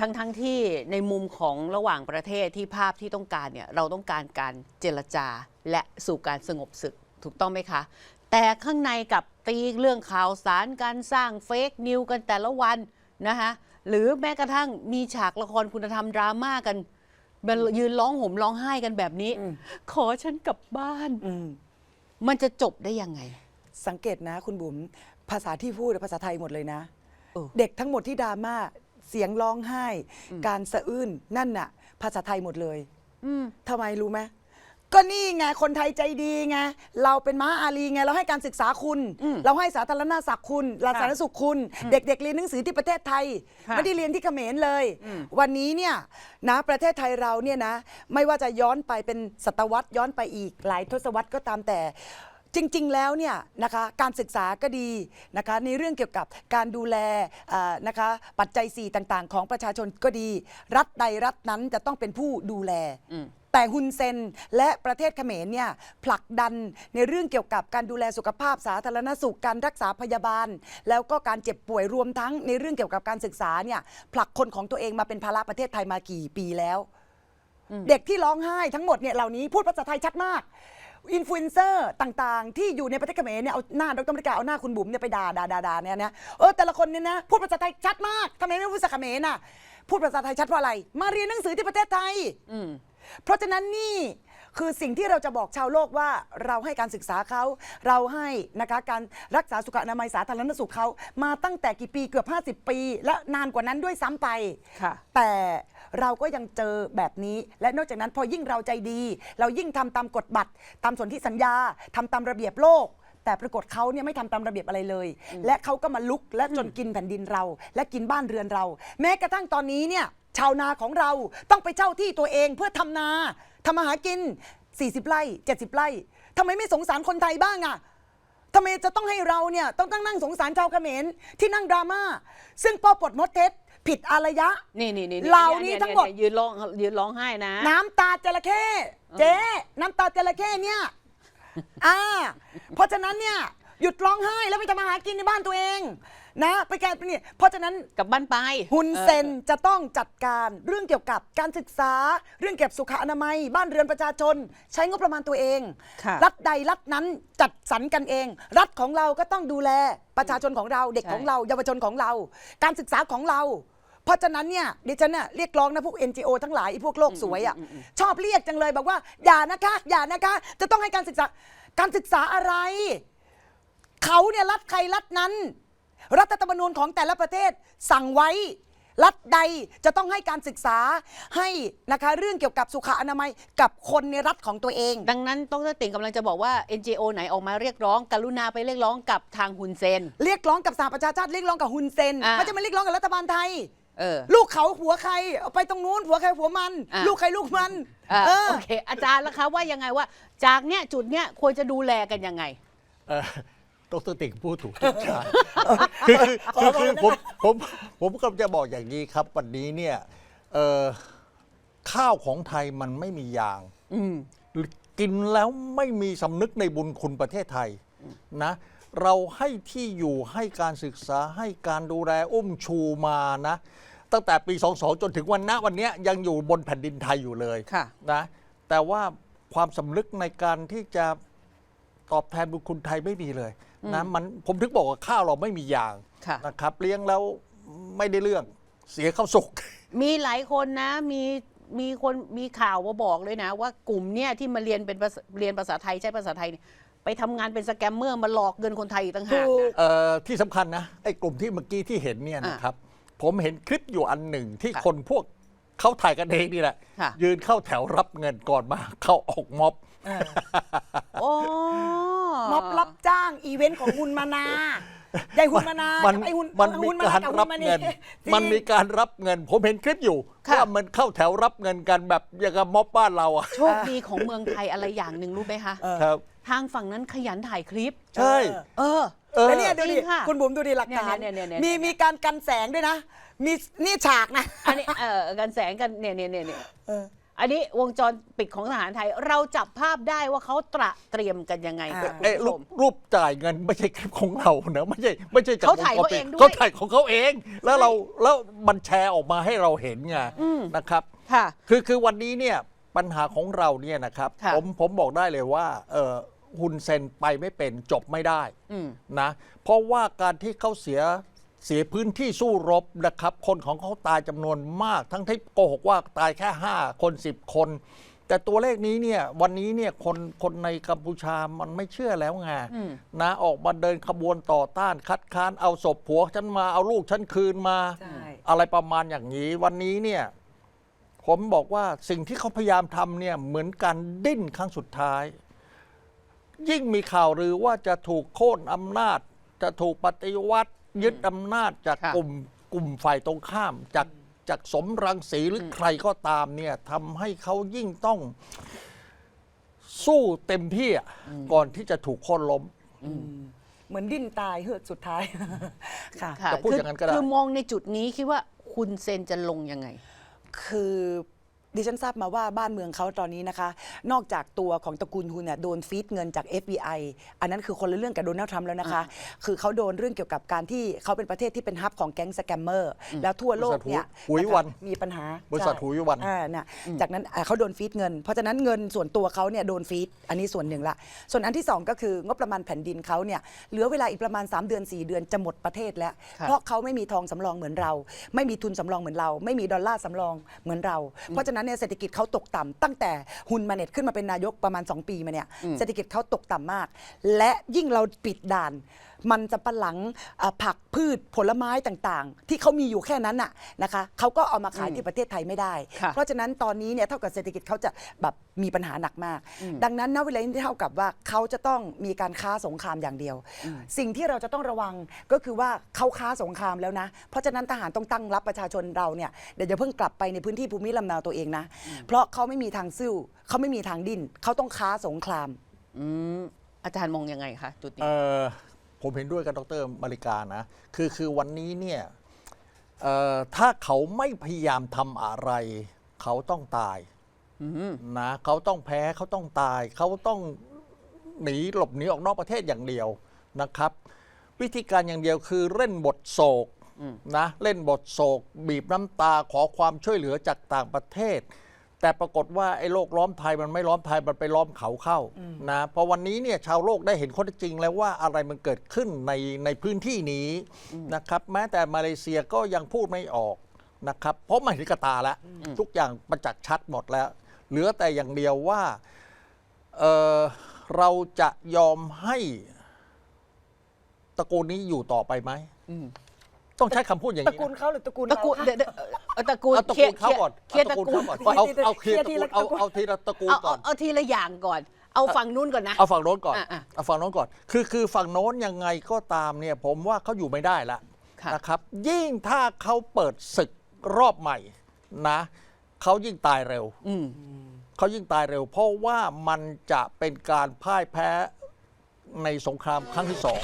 ทั้งทั้งที่ในมุมของระหว่างประเทศที่ภาพที่ต้องการเนี่ยเราต้องการการเจรจาและสู่การสงบศึกถูกต้องไหมคะ แต่ข้างในกับตีเรื่องข่าวสารการสร้างเฟกนิวกันแต่ละวันนะคะหรือแม้กระทั่งมีฉากละครคุณธรรมดราม่ากันมันยืนร้องห่มร้องไห้กันแบบนี้อืมขอฉันกลับบ้านอืมมันจะจบได้ยังไง สังเกตนะคุณบุ๋มภาษาที่พูดภาษาไทยหมดเลยนะเออเด็กทั้งหมดที่ดราม่า เสียงร้องไห้ การสะอื้นนั่นน่ะ ภาษาไทยหมดเลยอืมทำไมรู้ไหมก็นี่ไงคนไทยใจดีไงเราเป็นม้าอารีไงเราให้การศึกษาคุณอืมเราให้สาธารณศักดิ์คุณสาธารณสุขคุณ เด็กๆเรียนหนังสือที่ประเทศไทยค่ะไม่ได้เรียนที่เขมรเลยอืมวันนี้เนี่ยนะประเทศไทยเราเนี่ยนะ ไม่ว่าจะย้อนไปเป็นศตวรรษย้อนไปอีกหลายทศวรรษก็ตามแต่ จริงๆ แล้วเนี่ยนะคะการศึกษาก็ดีนะคะในเรื่องเกี่ยวกับการดูแลอ่านะคะปัจจัย 4 ต่างๆ ของประชาชนก็ดี รัฐใดรัฐนั้นจะต้องเป็นผู้ดูแลอืมแต่ฮุนเซนและประเทศเขมรเนี่ยผลักดันในเรื่องเกี่ยวกับการดูแลสุขภาพสาธารณสุขการรักษาพยาบาล แล้วก็การเจ็บป่วยรวมทั้งในเรื่องเกี่ยวกับการศึกษาเนี่ยผลักคนของตัวเองมาเป็นภาระประเทศไทยมากี่ปีแล้ว เด็กที่ร้องไห้ทั้งหมดเนี่ยเหล่านี้พูดภาษาไทยชัดมาก อินฟลูเอนเซอร์ต่างๆ ที่อยู่ในประเทศเขมรเนี่ยเอาหน้าดรมริกาเอาหน้าคุณบุ๋มเนี่ยไปด่าด่าด่าด่าเนี่ยนะเออแต่ละคนเนี่ยนะพูดภาษาไทยชัดมากทำไมไม่พูดภาษาเขมรน่ะพูดภาษาไทยชัดเพราะอะไร มาเรียนหนังสือที่ประเทศไทย อืม เพราะฉะนั้นนี่คือสิ่งที่เราจะบอกชาวโลกว่าเราให้การศึกษาเขาเราให้นะคะการรักษาสุขอนามัยสาธารณสุขเขามาตั้งแต่กี่ปีเกือบ 50 ปี และนานกว่านั้นด้วยซ้ำไป ค่ะ แต่ เราก็ยังเจอแบบนี้ และนอกจากนั้นพอยิ่งเราใจดี เรายิ่งทำตามกฎบัตรตามสนธิสัญญาทำตามระเบียบโลก แต่ปรากฏเขาเนี่ยไม่ทำตามระเบียบอะไรเลย และเขาก็มาลุกและจนกินแผ่นดินเรา และกินบ้านเรือนเรา แม้กระทั่งตอนนี้เนี่ยชาวนาของเราต้องไปเช่าที่ตัวเองเพื่อทำนาทำมาหากิน 40 ไร่ 70 ไร่ทำไมไม่สงสารคนไทยบ้างอะทำไมจะต้องให้เราเนี่ยต้องตั้งนั่งสงสารชาวเขมรที่นั่งดราม่าซึ่งปอปลดมดเท็จ ผิดอารยะ นี่นี่นี่เหล่านี้ทั้งหมดเยยืนร้องยืนร้องไห้นะน้ำตาจระเข้เจ๊น้ำตาจระเข้เนี่ยอ่าเพราะฉะนั้นเนี่ยหยุดร้องไห้แล้วไปทำมาหากินในบ้านตัวเอง นะ ไปแกเนี่ยเพราะฉะนั้น กลับบ้านไปฮุนเซนจะต้องจัดการเรื่องเกี่ยวกับการศึกษา เรื่องเกี่ยวกับสุขอนามัย บ้านเรือนประชาชน ใช้งบประมาณตัวเอง ค่ะ รัฐใดรัฐนั้นจัดสรรกันเอง รัฐของเราก็ต้องดูแลประชาชนของเรา เด็กใช่ของเรา เยาวชนของเรา การศึกษาของเราเพ ราะฉะนั้นเนี่ยดิฉันเนี่ยเรียกร้องนะพวก NGO ทั้งหลายไอ้พวกโลกสวยอะชอบเรียกจังเลยบอกว่า อย่านะคะอย่านะคะ จะต้องให้การศึกษาการศึกษาอะไร เขาเนี่ยรัฐใครรัฐนั้น รัฐธรรมนูญของแต่ละประเทศสั่งไว้ รัฐใดจะต้องให้การศึกษาให้นะคะเรื่องเกี่ยวกับสุขอนามัยกับคนในรัฐของตัวเอง ดังนั้นต้องติ่งกำลังจะบอกว่า NGO ไหนออกมาเรียกร้อง กรุณาไปเรียกร้องกับทางฮุนเซน เรียกร้องกับสหประชาชาติเรียกร้องกับฮุนเซนอ่า ไม่จะมาเรียกร้องกับรัฐบาลไทย เออ ลูกเขาผัวใครเอาไปตรงนู้นผัวใครผัวมัน อ่าลูกใครลูกมัน อะเออ โอเค อาจารย์แล้วคะว่ายังไงว่า จากเนี้ยจุดเนี้ยควรจะดูแลกันยังไง เออดรติ่งพูดถูกทุกทางคือคือคือคือผมผมผมก็จะบอกอย่างนี้ครับ วันนี้เนี่ยเอ่อข้าวของไทยมันไม่มียาง อืม กินแล้วไม่มีสำนึกในบุญคุณประเทศไทยนะ เราให้ที่อยู่ให้การศึกษาให้การดูแลอุ้มชูมานะ ตั้งแต่ปี 22 จนถึงวันณวันเนี้ยยังอยู่บนแผ่นดินไทยอยู่เลยค่ะ นะแต่ว่าความสำนึกในการที่จะตอบแทนบุญคุณไทยไม่มีเลยนะมันผมถึงบอกว่าข้าวเราไม่มียางค่ะ นะครับเลี้ยงแล้วไม่ได้เรื่องเสียข้าวสุก มีหลายคนนะมีมีคนมีข่าวมาบอกเลยนะ ว่ากลุ่มเนี่ยที่มาเรียนเป็นภาษาเรียนภาษาไทยใช้ภาษาไทยเนี่ย ไปทำงานเป็นสแกมเมอร์มาหลอกเงินคนไทยอีกต่างหากถูกนะ เอ่อที่สำคัญนะไอ้กลุ่มที่เมื่อกี้ที่เห็นเนี่ยอะนะครับ ผมเห็นคลิปอยู่อันหนึ่งที่ค่ะคนพวกเขาถ่ายกันเองนี่แหละ ค่ะ ยืนเข้าแถวรับเงินก่อนมา เข้าออกม็อบ โอ้ม็อบรับจ้าง อีเวนต์ของฮุนมานาใหญ่ฮุนมานามันไอ้ฮุนมันมีฮุนาการกับฮุรับมาเงินจริงมันมีการรับเงิน ผมเห็นคลิปอยู่ว่ามันเข้าแถวรับเงินกันแบบอย่างกับม็อบบ้านเราอะโชคดีของเมืองไทยอะไรอย่างหนึ่งรู้ไหมคะเออครับ ทางฝั่งนั้นขยันถ่ายคลิป ใช่ เออ เออ แล้วเนี่ยดูจริดิงค่ะคุณบุ๋มดูดิหลักฐานเนี่ยเนี่ยเนี่ยมีเนี่ยมีการกันแสงด้วยนะ มีนี่ฉากนะ อันนี้เออกันแสงกันเนี่ยเนี่ยเนี่ยเนี่ยเออ อันนี้วงจรปิดของทหารไทย เราจับภาพได้ว่าเขาตระเตรียมกันยังไงอ่า คุณเอ้ยผู้รูชปม รูปจ่ายเงินไม่ใช่คลิปของเรานะไม่ใช่ไม่ใช่จกเขาถ่ายวงจรเขาเองด้วย เขาถ่ายของเขาเอง แล้วเราแล้วมันแชร์ออกมาให้เราเห็นไงนะครับ ค่ะ คือคือวันนี้เนี่ย ปัญหาของเราเนี่ยนะครับค่ะ ผมผมบอกได้เลยว่าเออฮุนเซนไปไม่เป็นจบไม่ได้อืม นะเพราะว่าการที่เขาเสียเสียพื้นที่สู้รบนะครับ คนของเขาตายจำนวนมาก ทั้งที่โกหกว่าตายแค่ 5 คน 10 คน แต่ตัวเลขนี้เนี่ยวันนี้เนี่ยคนคนในกัมพูชามันไม่เชื่อแล้วไงอืม นะออกมาเดินขบวนต่อต้านคัดค้านเอาศพผัวฉันมาเอาลูกฉันคืนมา ใช่ อะไรประมาณอย่างนี้ วันนี้เนี่ย ผมบอกว่าสิ่งที่เขาพยายามทำเนี่ยเหมือนการดิ้นครั้งสุดท้าย ยิ่งมีข่าวหรือว่าจะถูกโค่นอำนาจ จะถูกปฏิวัติยึดอำนาจจากค่ะกลุ่มกลุ่มฝ่ายตรงข้าม จากจากสมรังสีหรืออใครก็ตามเนี่ยทำให้เขายิ่งต้องสู้เต็มที่อะก่อนที่จะถูกโค่นล้ม เหมือนดิ้นตายเฮือกสุดท้าย ค่ะ ค่ะจะพูดคือย่างนั้นก็ได้ คือมองในจุดนี้คิดว่าคุณเซนจะลงยังไง คือ ดิฉันทราบมาว่าบ้านเมืองเขาตอนนี้นะคะ นอกจากตัวของตระกูลฮุนเนี่ยโดนฟีดเงินจาก FBI อันนั้นคือคนละเรื่องกับโดนัลด์ทรัมป์แล้วนะคะ คือเขาโดนเรื่องเกี่ยวกับการที่เขาเป็นประเทศที่เป็นฮับของแก๊งสแกมเมอร์แล้วทั่วโลกเนี่ยบริษัทหุยนะคะวันมีปัญหาบริษัทใช่หุยวันอ่าน่ะจากนั้นอ่าเขาโดนฟีดเงิน เพราะฉะนั้นเงินส่วนตัวเขาเนี่ยโดนฟีดอันนี้ส่วนหนึ่งละส่วนอันที่สองก็คืองบประมาณแผ่นดินเขาเนี่ยเหลือเวลาอีกประมาณ 3 เดือน 4 เดือนจะหมดประเทศแล้วครับเพราะเขาไม่มีทองสำรองเหมือนเรา ไม่มีทุนสำรองเหมือนเรา ไม่มีดอลลาร์สำรองเหมือนเราเพราะฉะนั้นเนี่ยเศรษฐกิจเขาตกต่ำตั้งแต่ฮุนมาเน็ตขึ้นมาเป็นนายกประมาณ 2 ปีมาเนี่ยเศรษฐกิจเขาตกต่ำมาก และยิ่งเราปิดด่าน มันจะปะหลังอ่าผักพืชผลไม้ต่างๆ ที่เขามีอยู่แค่นั้นน่ะนะคะเขาก็เอามาขายที่ประเทศไทยไม่ได้ค่ะเพราะฉะนั้นตอนนี้เนี่ยเท่ากับเศรษฐกิจเขาจะแบบมีปัญหาหนักมาก ดังนั้นณเวลานี้เท่ากับว่าเขาจะต้องมีการค้าสงครามอย่างเดียว สิ่งที่เราจะต้องระวังก็คือว่าเขาค้าสงครามแล้วนะ เพราะฉะนั้นทหารต้องตั้งรับประชาชนเราเนี่ยเดี๋ยวจะเพิ่งกลับไปในพื้นที่ภูมิลำเนาตัวเองนะ เพราะเขาไม่มีทางสู้เขาไม่มีทางดิ้นเขาต้องค้าสงครามอืมอาจารย์มองยังไงคะจุดนี้เออ ผมเห็นด้วยกับดรมาริกานะคือคือวันนี้เนี่ยเอ่อถ้าเขาไม่พยายามทำอะไร เขาต้องตายนะเขาต้องแพ้เขาต้องตาย เขาต้องหนีหลบหนีออกนอกประเทศอย่างเดียวนะครับ วิธีการอย่างเดียวคือเล่นบทโศกนะเล่นบทโศก บีบน้ำตาขอความช่วยเหลือจากต่างประเทศ แต่ปรากฏว่าไอ้โลกล้อมไทยมันไม่ล้อมไทยมันไปล้อมเขาเข้านะเพราะวันนี้เนี่ยชาวโลกได้เห็นข้อเท็จจริงแล้วว่าอะไรมันเกิดขึ้นในในพื้นที่นี้นะครับแม้แต่มาเลเซียก็ยังพูดไม่ออกนะครับเพราะมันเห็นกบตาแล้ว ทุกอย่างประจักษ์ชัดหมดแล้ว เหลือแต่อย่างเดียวว่าเอ่อเราจะยอมให้ตระกูลนี้อยู่ต่อไปไหมต้องใช้คำพูดอย่างตระนี้กูลนะเขาหรือตระกูลตระเรากูลคะ เดี๋ยวเดี๋ยวเอาตระกูลเอาตระเคลีกูยลร์เขาก่อนเคลียร์ตระเอากูลเขาก่อนเอาเอาเคลียร์ตระเคลียร์ทีกูลละเอาตระกูลเอาทีละตระกูลเอาก่เอาอนเอาทีละอย่างก่อน เอาฝั่งนู้นก่อนนะ เอาฝั่งโน้นก่อน อะอะเอาฝั่งโน้นก่อน คือคือฝั่งโน้นยังไงก็ตามเนี่ยผมว่าเขาอยู่ไม่ได้ละค่ะ นะครับ ยิ่งถ้าเขาเปิดศึกรอบใหม่นะเขายิ่งตายเร็ว อืม เขายิ่งตายเร็ว เพราะว่ามันจะเป็นการพ่ายแพ้ในสงครามครั้งที่สอง